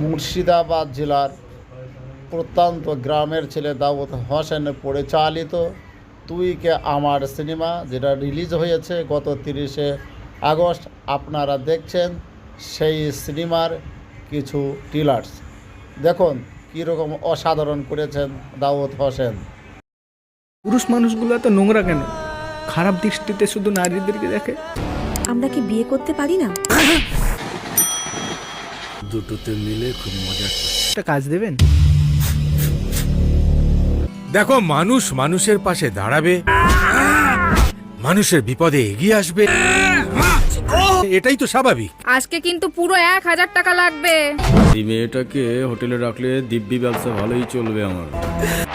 মুর্শিদাবাদ জেলার প্রত্যন্ত গ্রামের ছেলে দাউদ হোসেন পরিচালিত তুই কে আমার সিনেমা যেটা রিলিজ হয়েছে গত তিরিশে আগস্ট আপনারা দেখছেন সেই সিনেমার কিছু টিলার্স দেখুন কীরকম অসাধারণ করেছেন দাউদ হোসেন। পুরুষ মানুষগুলো এত নোংরা কেন? খারাপ দৃষ্টিতে শুধু নারীদেরকে দেখে? আমরা কি বিয়ে করতে পারি না? দুটোতে মিলে খুব মজা একটা কাজ দেবেন? দেখো মানুষ মানুষের পাশে দাঁড়াবে মানুষের বিপদে এগিয়ে আসবে। এটাই তো স্বাভাবিক। আজকে কিন্তু পুরো এক হাজার টাকা লাগবে। এই মেয়েটাকে হোটেলে রাখলে দিব্যি ব্যবসা ভালোই চলবে আমার।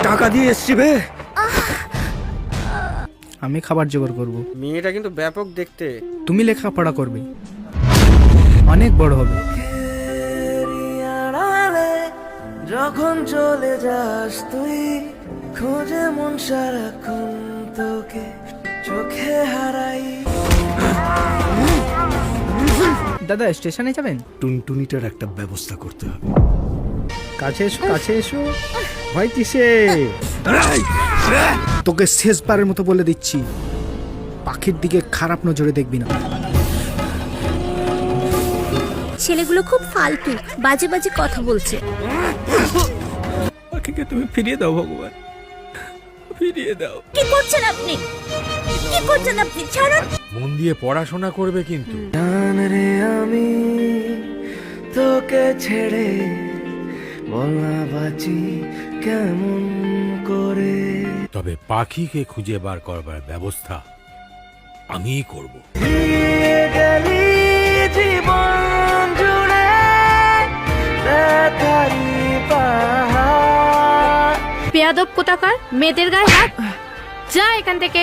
টাকা দিয়ে এসছি বে। আমি খাবার জোগাড় করব। মেয়েটা কিন্তু ব্যাপক দেখতে। তুমি লেখাপড়া করবে। অনেক বড় হবে। যখন চলে যাস তুই খোঁজে মন সারাক্ষণ তোকে চোখে হারাই। দাদা স্টেশনে যাবেন? টুনটুনিটার একটা ব্যবস্থা করতে হবে। কাছে এসো কাছে এসো। ভয় কিসে? তোকে শেষবারের মতো বলে দিচ্ছি পাখির দিকে খারাপ নজরে দেখবি না। ছেলেগুলো খুব ফালতু বাজে বাজে কথা বলছে। পাখিকে তুমি ফিরিয়ে দাও ভগবান? ফিরিয়ে দাও। কি করছেন আপনি? কি করছেন আপনি? ছাড়ুন। মন দিয়ে পড়াশোনা করবে কিন্তু। জান রে আমি তোকে ছেড়ে বলা বাঁচি কেমন করে? তবে পাখিকে খুঁজে বার করবার ব্যবস্থা আমিই করব। গেলি বেয়াদব কোথাকার? মেয়েদের গায়ে হাত? যা এখান থেকে।